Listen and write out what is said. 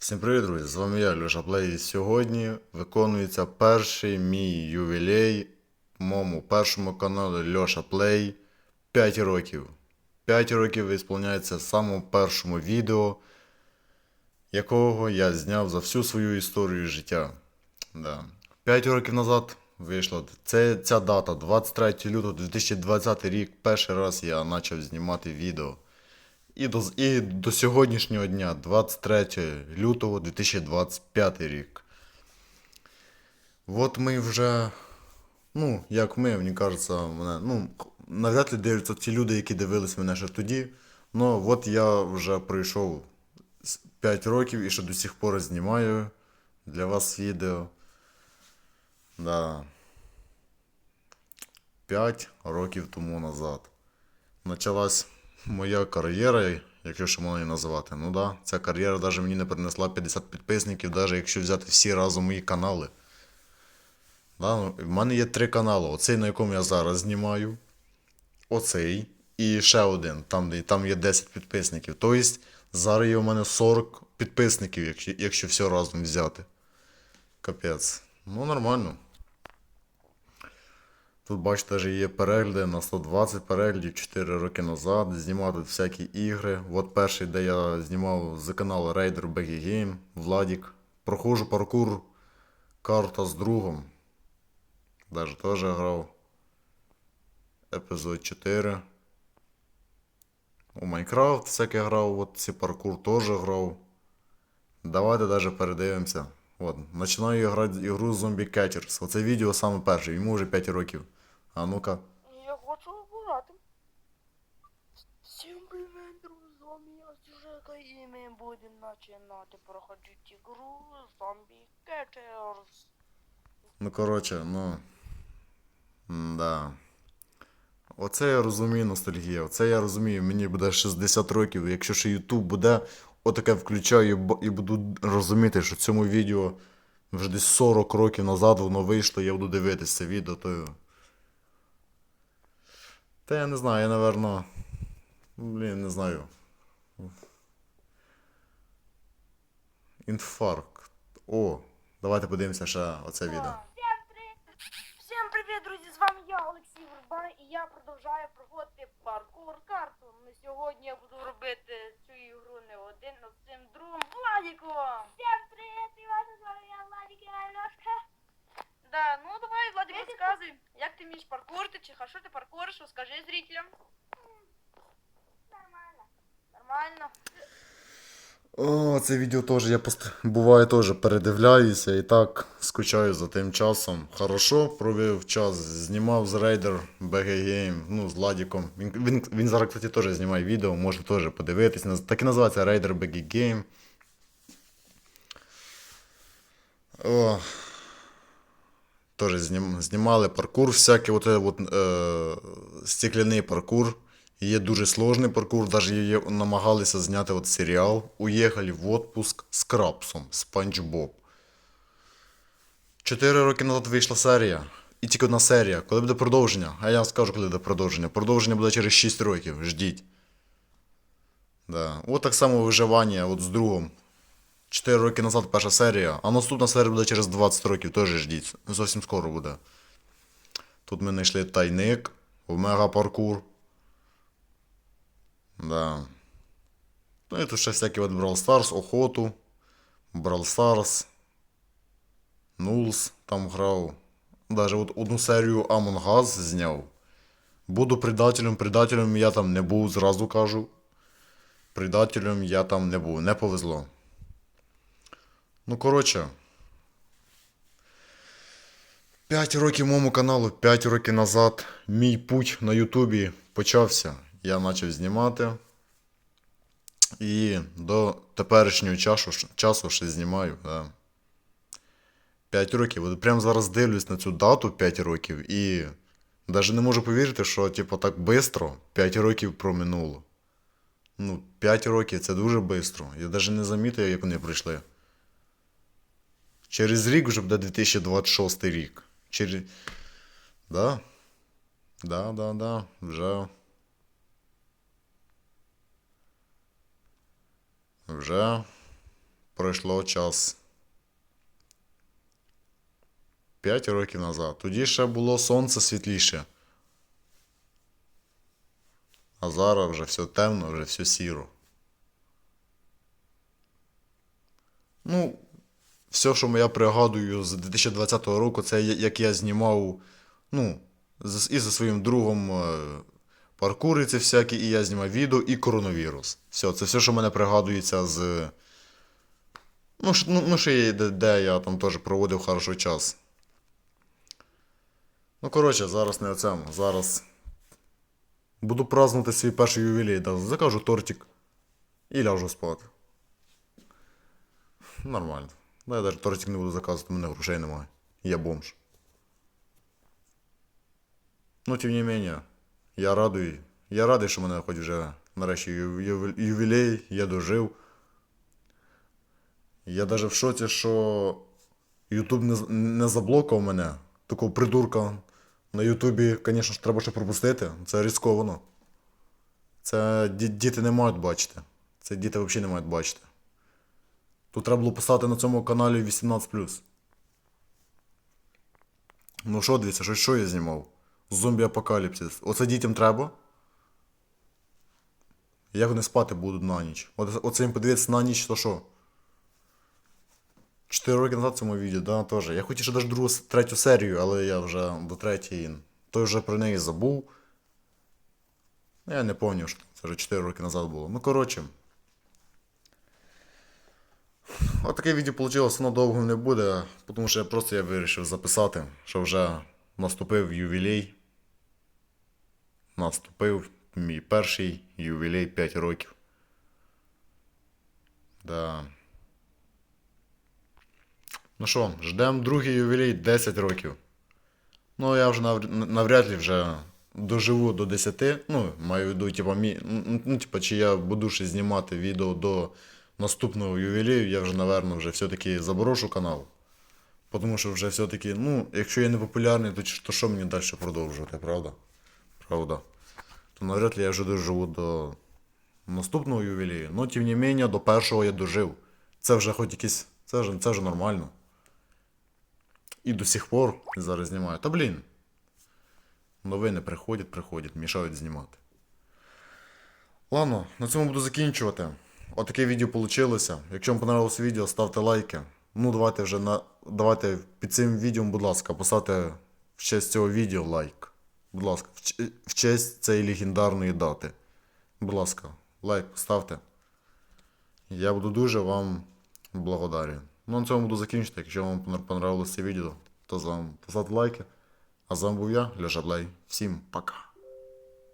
Всім привіт, друзі! З вами я, Льоша Плей. І Сьогодні виконується перший мій ювілей в моєму першому каналі Льоша Плей 5 років. 5 років висповняється самому першому відео, якого я зняв за всю свою історію життя. Да. 5 років назад вийшла це, ця дата, 23 лютого 2020 рік. Перший раз я почав знімати відео. І до, і до сьогоднішнього дня, 23 лютого 2025 рік. От ми вже. Ну, як ми, мені кажеться, мене. Ну, навряд ли дивляться ті люди, які дивились мене ще тоді. Ну, от я вже пройшов 5 років і ще до сих пор знімаю для вас відео. Да. 5 років тому назад. Почалась моя кар'єра, якщо ще можна її називати. Ну да, ця кар'єра навіть мені не принесла 50 підписників, навіть якщо взяти всі разом мої канали. Да, ну, в мене є три канали. Оцей, на якому я зараз знімаю. Оцей. І ще один, там, там є 10 підписників. Тобто зараз є у мене 40 підписників, якщо, якщо все разом взяти. Капець. Ну, нормально. Тут, бачите, вже є перегляди на 120 переглядів 4 роки назад. Знімав тут всякі ігри. От перший, де я знімав з каналу Raider Baggy Game, Владік. Проходжу паркур карта з другом. Даже теж грав. Епізод 4. У Майнкрафт всяке грав, от ці паркур теж грав. Давайте даже передивимося. От, починаю грати ігру Zombie Catchers. Оце відео саме перше, йому вже 5 років. А ну-ка. Я хочу пограти. Всім привіт, друзі, я Сюжека, і ми будемо починати проходити ігру Zombie Catchers. Ну, коротше, ну. Да. Оце я розумію ностальгія. Оце я розумію, мені буде 60 років. Якщо ще YouTube буде, отаке включаю і буду розуміти, що цьому відео вже десь 40 років назад воно вийшло, я буду дивитися це відео, то. Та я не знаю, я, напевно. Блін, не знаю. Інфаркт. О, давайте подивимося ще оце відео. Всім привіт! Всім привіт, друзі! З вами я, Олексій Верба, і я продовжую проходити паркур карту. На сьогодні я буду робити цю ігру не один, а з цим другом Владіком. Всім привіт! І вас з вами я, Владік і Альошка. Да, ну давай, Владик, розказуй, як ти вмієш паркурити, чи що ти паркуриш, розкажи зрителям. Нормально. Нормально. О, це відео теж я пост... буває теж передивляюся і так скучаю за тим часом. Хорошо провів час, знімав з Raider BG Game, ну, з Ладіком. Він, він, він зараз, кстати, теж знімає відео, можете теж подивитись. Так і називається Raider BG Game. О, знім, знімали паркур всякий, от, е, от, е, стекляний паркур. Є дуже сложний паркур, навіть намагалися зняти от серіал Уїхали в отпуск з Крапсом, Спанч Боб. Чотири роки назад вийшла серія. І тільки одна серія. Коли буде продовження? А я вам скажу, коли буде продовження. Продовження буде через 6 років. Ждіть. Да. От так само виживання от з другом. 4 роки назад перша серія, а наступна серія буде через 20 років, теж ждіть. Зовсім скоро буде. Тут ми знайшли тайник в мегапаркур. Да. Ну і тут ще всякі от Brawl Stars, охоту, Brawl Stars, Нулс там грав. Даже от одну серію Among Us зняв. Буду предателем, предателем я там не був, зразу кажу. Предателем я там не був, не повезло. Ну, коротше. 5 років моєму каналу, 5 років назад мій путь на Ютубі почався. Я почав знімати. І до теперішнього часу, часу ще знімаю. Да. 5 років. От прямо зараз дивлюсь на цю дату 5 років і навіть не можу повірити, що типу, так швидко 5 років проминуло. Ну, 5 років це дуже швидко. Я навіть не замітив, як вони пройшли. Через рік вже буде 2026 рік. Через... Да. Да, да, да. Вже. Вже пройшло час. 5 років назад. Тоді ще було сонце світліше. А зараз вже все темно, вже все сіро. Ну, Все, що я пригадую з 2020 року, це як я знімав, ну, і зі своїм другом е, паркури ці всякі, і я знімав відео, і коронавірус. Все, це все, що мене пригадується з. Ну, ну, ну ще де, де я там теж проводив хороший час. Ну, коротше, зараз не о. Зараз буду празднувати свій перший ювілей. Да, закажу тортик і ляжу спати. Нормально. Да, я навіть тортик не буду заказувати, у мене грошей немає. Я бомж. Ну, тим не менее, я радий. Я радий, що мене хоч вже нарешті ювілей, я дожив. Я навіть в шоці, що Ютуб не, не заблокав мене. Такого придурка на Ютубі, звісно ж, треба ще пропустити. Це ризиковано. Це діти не мають бачити. Це діти взагалі не мають бачити. Тут треба було писати на цьому каналі 18. Ну що, дивіться, що, що я знімав? Зомбі апокаліпсис. Оце дітям треба. Як вони спати будуть на ніч? Оце їм подивитися на ніч, то що? 4 роки назад в цьому відео, да, теж. Я хотів ще навіть другу, третю серію, але я вже до третьої. Той вже про неї забув. Я не пам'ятаю, що це вже 4 роки назад було. Ну, коротше. От таке відео вийшло, воно довго не буде, тому що я просто я вирішив записати, що вже наступив ювілей. Наступив мій перший ювілей 5 років. Да. Ну що, ждемо другий ювілей 10 років. Ну, я вже нав- навряд ли вже доживу до 10. Ну, маю в виду, типа, мі... ну, типа, чи я буду ще знімати відео до наступного ювілею, я вже, напевно, вже все-таки заброшу канал. Тому що вже все-таки, ну, якщо я не популярний, то, то що мені далі продовжувати, правда? Правда. То навряд ли я вже доживу до наступного ювілею. Ну, тим не менше, до першого я дожив. Це вже хоч якийсь. Це вже, це вже нормально. І до сих пор зараз знімаю. Та блін. Новини приходять, приходять, мішають знімати. Ладно, на цьому буду закінчувати. Отаке відео вийшло. Якщо вам понравилось відео, ставте лайки. Ну, давайте вже на. Давайте під цим відео, будь ласка, поставте в честь цього відео лайк. Будь ласка, в, честь цієї легендарної дати. Будь ласка, лайк ставте. Я буду дуже вам благодарен. Ну, на цьому буду закінчити. Якщо вам понравилось це відео, то з вами поставте лайки. А з вами був я, Леша Блей. Всім пока.